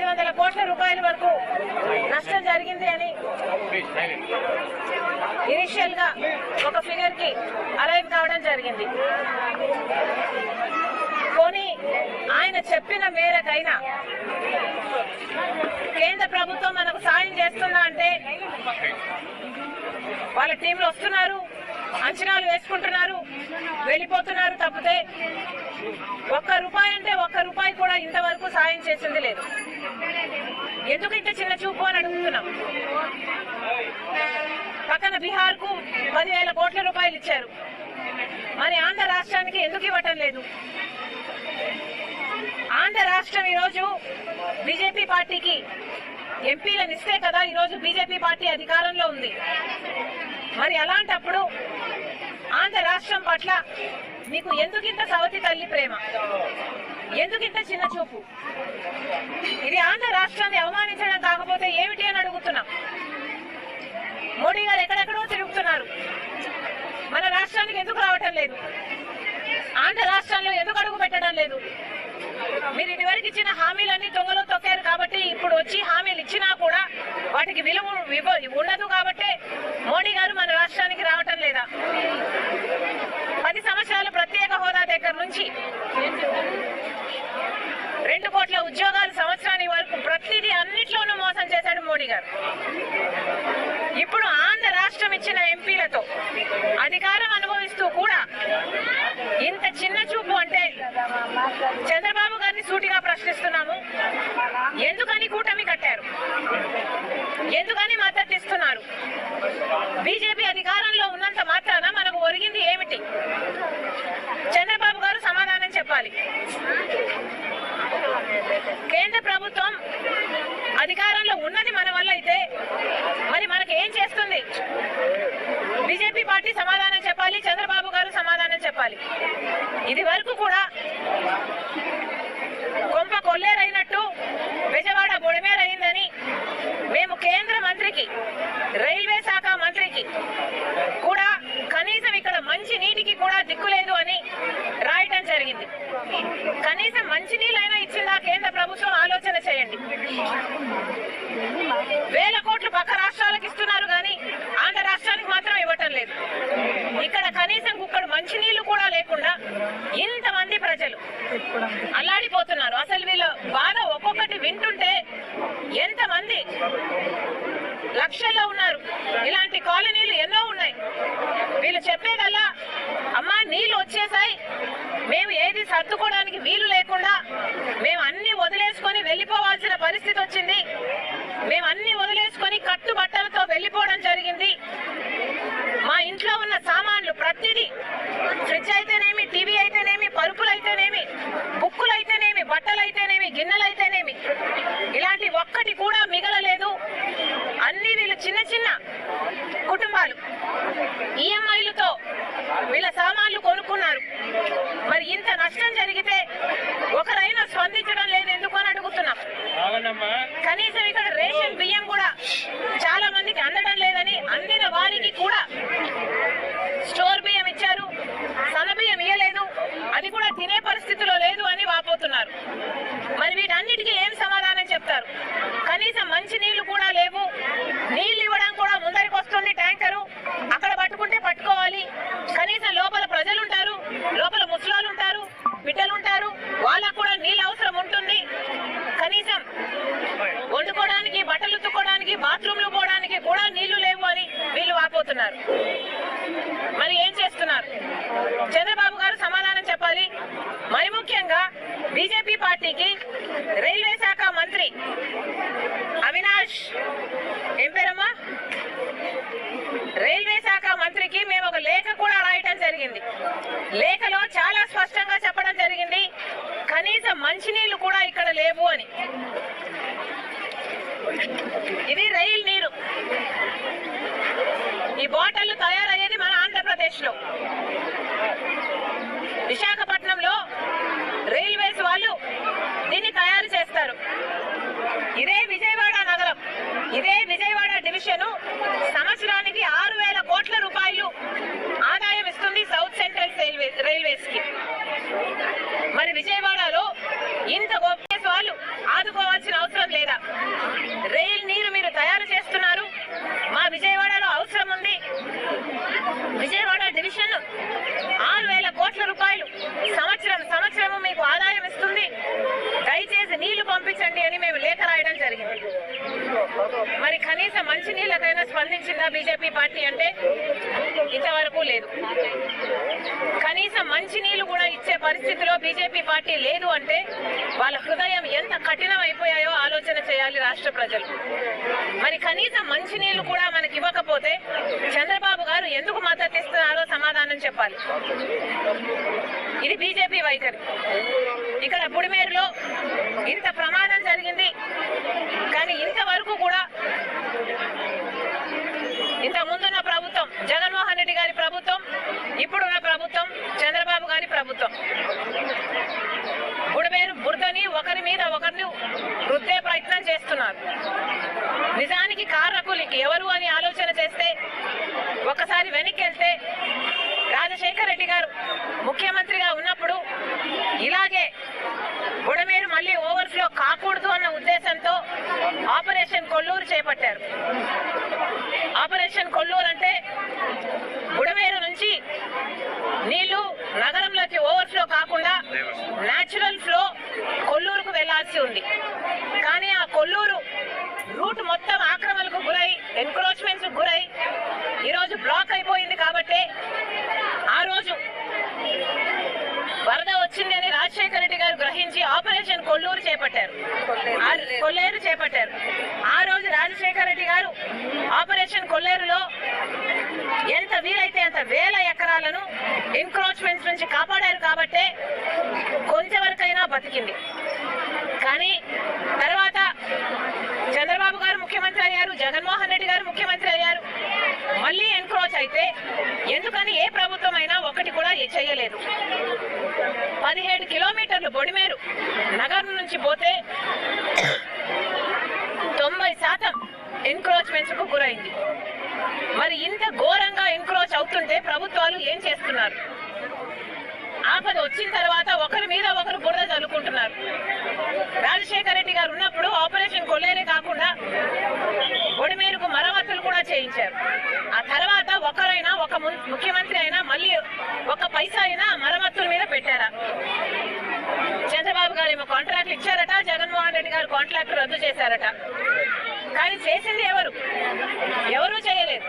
తొమ్మిది వందల కోట్ల రూపాయల వరకు నష్టం జరిగింది అని ఇనిషియల్గా ఒక ఫిగర్కి అలైవ్ కావడం జరిగింది. కొని ఆయన చెప్పిన మేరకైనా కేంద్ర ప్రభుత్వం మనకు సాయం చేస్తుందా అంటే వాళ్ళ టీంలు వస్తున్నారు అంచనాలు వేసుకుంటున్నారు వెళ్ళిపోతున్నారు తప్పితే ఒక్క రూపాయి అంటే ఒక్క రూపాయి కూడా ఇంతవరకు సాయం చేసింది లేదు. ఎందుకు ఇంత చిన్న చూపు అని అడుగుతున్నాం? పక్కన బీహార్కు పదివేల కోట్ల రూపాయలు ఇచ్చారు. మరి ఆంధ్ర రాష్ట్రానికి ఎందుకు ఇవ్వటం లేదు? ఆంధ్ర రాష్ట్రం ఈరోజు బీజేపీ పార్టీకి ఎంపీలను ఇస్తే కదా ఈరోజు బీజేపీ పార్టీ అధికారంలో ఉంది. మరి అలాంటప్పుడు ఆంధ్ర రాష్ట్రం పట్ల మీకు ఎందుకింత సవతి తల్లి ప్రేమ? ఎందుకింత చిన్న చూపు? ఆంధ్ర రాష్ట్రాన్ని అవమానించడం కాకపోతే ఏమిటి అని అడుగుతున్నాం. మోడీ గారు ఎక్కడెక్కడో తిరుగుతున్నారు. మన రాష్ట్రానికి ఎందుకు రావటం లేదు? ఆంధ్ర రాష్ట్రంలో ఎందుకు అడుగు పెట్టడం లేదు? మీరు ఇదివరకు ఇచ్చిన హామీలన్నీ దొంగలు తొక్కారు కాబట్టి ఇప్పుడు వచ్చి హామీలు ఇచ్చినా కూడా వాటికి విలువ ఇవ్వ- ఉండదు కాబట్టి మోడీ గారు మన రాష్ట్రానికి రావటం లేదా పది సంవత్సరాలు ప్రత్యేక హోదా దగ్గర నుంచి రెండు కోట్ల ఉద్యోగాలు సంవత్సరానికి వరకు ప్రతిదీ అన్నిట్లోనూ మోసం చేశాడు మోడీ గారు ఇప్పుడు ఆంధ్ర రాష్ట్రం ఇచ్చిన ఎంపీలతో అధికారం అనుభవిస్తూ కూడా ఇంత చిన్న చూపు అంటే చంద్రబాబు గారిని సూటిగా ప్రశ్నిస్తున్నాము ఎందుకని కూటమి కట్టారు ఎందుకని మద్దతిస్తున్నారు బీజేపీ అధికారంలో ఉన్నంత మాత్రాన మనకు ఒరిగింది ఏమిటి? చంద్రబాబు గారు సమాధానం చెప్పాలి. కేంద్ర ప్రభుత్వం అధికారంలో ఉన్నది మన వల్ల అయితే మరి మనకి ఏం చేస్తుంది? బీజేపీ పార్టీ సమాధానం చెప్పాలి చంద్రబాబు గారు సమాధానం చెప్పాలి. ఇది వరకు కూడా కొంప కొల్లేరైనట్టు బెజవాడ బొడిమేరైందని మేము కేంద్ర మంత్రికి రైల్వే శాఖ మంత్రికి కూడా కనీసం ఇక్కడ మంచి నీటికి కూడా దిక్కులేదు అని రాయటం జరిగింది. కనీసం మంచి నీళ్ళైనా ఇచ్చిందా కేంద్ర ప్రభుత్వం ఆలోచన చేయండి వేల కోట్లు పక్క రాష్ట్రాలకు ఇస్తున్నారు కానీ ఆంధ్ర రాష్ట్రానికి మాత్రం ఇవ్వటం లేదు ఇక్కడ కనీసం కుక్కడు మంచి నీళ్ళు కూడా లేకుండా ఇంతమంది ప్రజలు అల్లాడిపోతున్నారు అసలు వీళ్ళ బాధ ఒక్కొక్కటి వింటుంటే ఎంతమంది లక్షల్లో ఉన్నారు ఇలాంటి కాలనీలు ఎన్నో ఉన్నాయి వీళ్ళు చెప్పేదల్లా అమ్మా నీళ్ళు వచ్చేసాయి మేము ఏది సర్దుకోవడానికి వీలు లేకుండా మేము అన్ని వదిలేసుకొని వెళ్ళిపోవాల్సిన పరిస్థితి వచ్చింది మేము అన్ని వదిలేసుకొని కట్టు బట్టలతో వెళ్ళిపోవడం జరిగింది మా ఇంట్లో ఉన్న సామాన్లు ప్రతిదీ ఫ్రిడ్జ్ అయితేనేమి టీవీ అయితేనేమి పరుపులు అయితేనేమి బుక్కులు అయితేనేమి బట్టలు అయితేనేమి గిన్నెలు అయితేనేమి ఇలాంటి ఒక్కటి కూడా మిగలలేదు అన్ని వీళ్ళు చిన్న చిన్న కుటుంబాలు ఈఎంఐలతో వీళ్ళ సామాన్లు కొనుక్కున్నారు మరి ఇంత నష్టం జరిగితే ఒకరైనా స్పందించడం లేదు ఎందుకు అని అడుగుతున్నాం అవునమ్మా కనీసం ఇక్కడ రేషన్ బియ్యం కూడా చాలా మందికి అందడం లేదని అందిన వారికి కూడా స్టోర్ బియ్యం ఇచ్చారు. సన్న ఇవ్వలేదు ఇయ్యలేదు. అది కూడా తినే పరిస్థితిలో లేదు అని వాపోతున్నారు. మరి వీటన్నిటికీ ఏం సమాధానం చెప్తారు? కనీసం మంచి నీళ్ళు కూడా లేవు నీళ్ళు ఇవ్వడం కూడా ముందరికి వస్తుంది ట్యాంకరు అక్కడ పట్టుకుంటే పట్టుకోవాలి కనీసం లోపల ప్రజలు ఉంటారు లోపల ముసలాలు ఉంటారు బిడ్డలు ఉంటారు వాళ్ళకు కూడా నీళ్ళు అవసరం ఉంటుంది కనీసం వండుకోవడానికి బట్టలు ఉత్తుకోవడానికి బాత్రూమ్లు పోవడానికి కూడా నీళ్ళు లేవు అని వీళ్ళు వాపోతున్నారు మరి ఏం చేస్తున్నారు చంద్రబాబు గారు సమాధానం చెప్పాలి మరి ముఖ్యంగా బీజేపీ పార్టీకి రైల్వే శాఖ మంత్రి అవినాష్ ఏం పేరమ్మా రైల్వే శాఖ మంత్రికి మేము ఒక లేఖ కూడా రాయటం జరిగింది లేఖలో చాలా స్పష్టంగా చెప్పడం జరిగింది. కనీసం మంచినీళ్ళు కూడా ఇక్కడ లేవు అని. ఇది రైలు నీరు. ఈ బాటిల్ తయారయ్యేది మన ఆంధ్రప్రదేశ్లో విశాఖపట్నంలో రైల్వేస్ వాళ్ళు దీన్ని తయారు చేస్తారు. ఇదే విజయవాడ నగరం. ఇదే విజయవాడ పెన్షన్ సంవత్సరానికి ఆరు వేల కోట్ల రూపాయలు ఆదాయం ఇస్తుంది సౌత్ సెంట్రల్ రైల్వేస్కి మరి విజయవాడలో ఇంత గొప్ప వాళ్ళు ఆదుకోవాల్సిన అవసరం లేదా? రైల్ నీరు మీరు తయారు చేస్తున్నారు. మా విజయవాడలో అవసరం ఉంది. విజయవాడ డివిజన్ ఆరు వేల కోట్ల రూపాయలు సంవత్సరం సంవత్సరము మీకు ఆదాయం ఇస్తుంది. దయచేసి నీళ్ళు పంపించండి అని మేము లేఖ రాయడం జరిగింది. మరి కనీసం మంచి నీళ్ళకైనా స్పందించిందా బీజేపీ పార్టీ అంటే ఇంతవరకు లేదు. కనీసం మంచి నీళ్ళు కూడా ఇచ్చే పరిస్థితిలో బీజేపీ పార్టీ లేదు అంటే వాళ్ళ హృదయం ఎంత కఠినం అయిపోయాయో ఆలోచన చేయాలి రాష్ట్ర ప్రజలు. మరి కనీసం మంచి నీళ్ళు కూడా మనకి ఇవ్వకపోతే చంద్రబాబు గారు ఎందుకు మద్దతు ఇస్తున్నారో సమాధానం చెప్పాలి. ఇది బీజేపీ వైఖరి. ఇక్కడ బుడిమేరులో ఇంత ప్రమాదం జరిగింది. వరకు కూడా ఇంతకుముందున్న ప్రభుత్వం జగన్మోహన్ రెడ్డి గారి ప్రభుత్వం ఇప్పుడున్న ప్రభుత్వం చంద్రబాబు గారి ప్రభుత్వం. గుడిమేరు బురదని ఒకరి మీద ఒకరిని వృద్ధే ప్రయత్నం చేస్తున్నారు. నిజానికి కారకులకి ఎవరు అని ఆలోచన చేస్తే ఒకసారి వెనక్కి వెళ్తే రాజశేఖర రెడ్డి గారు ముఖ్యమంత్రిగా ఉన్నప్పుడు ఇలాగే బుడమేరు మళ్ళీ ఓవర్ఫ్లో కాకూడదు అన్న ఉద్దేశంతో ఆపరేషన్ కొల్లూరు చేపట్టారు. ఆపరేషన్ కొల్లూరు అంటే బుడమేరు నుంచి నీళ్ళు నగరంలోకి ఓవర్ఫ్లో కాకుండా న్యాచురల్ ఫ్లో కొల్లూరుకు వెళ్ళాల్సి ఉంది. కానీ ఆ కొల్లూరు రూట్ మొత్తం ఆక్రమణకు గురై ఎన్క్రోచ్మెంట్స్ గురై ఈరోజు బ్లాక్ అయిపోయింది కాబట్టి ఆ రోజు వరద వచ్చిందని రాజశేఖర రెడ్డి గారు గ్రహించి ఆపరేషన్ కొల్లూరు చేపట్టారు. కొల్లేరు చేపట్టారు. ఆ రోజు రాజశేఖర రెడ్డి గారు ఆపరేషన్ కొల్లేరులో ఎంత వీలైతే అంత వేల ఎకరాలను ఎన్క్రోచ్మెంట్స్ నుంచి కాపాడారు కాబట్టే కొంతవరకైనా బతికింది. కానీ తర్వాత చంద్రబాబు గారు ముఖ్యమంత్రి అయ్యారు జగన్మోహన్ రెడ్డి గారు ముఖ్యమంత్రి అయ్యారు. మళ్ళీ ఎన్క్రోచ్ అయితే ఎందుకని ఏ ప్రభుత్వం అయినా ఒకటి కూడా చేయలేదు. పదిహేడు కిలోమీటర్లు బొడిమేరు నగరం నుంచి పోతే తొంభై శాతం ఎన్క్రోచ్మెంట్స్కు గురైంది. మరి ఇంత ఘోరంగా ఎన్క్రోచ్ అవుతుంటే ప్రభుత్వాలు ఏం చేస్తున్నారు? ఆపద వచ్చిన తర్వాత ఒకరి మీద ఒకరు బురద చల్లుకుంటున్నారు రాజశేఖర రెడ్డి గారు ఉన్నప్పుడు ఆపరేషన్ కొల్లేరే కాకుండా ఒడిమేరుకు మరమ్మతులు కూడా చేయించారు. ఆ తర్వాత ఒకరైనా ఒక ముఖ్యమంత్రి అయినా మళ్ళీ ఒక పైసా అయినా మరమ్మతుల మీద పెట్టారా? చంద్రబాబు గారు ఏమో కాంట్రాక్ట్ ఇచ్చారట జగన్మోహన్ రెడ్డి గారు కాంట్రాక్ట్ రద్దు చేశారట. కానీ చేసింది ఎవరు? ఎవరూ చేయలేదు.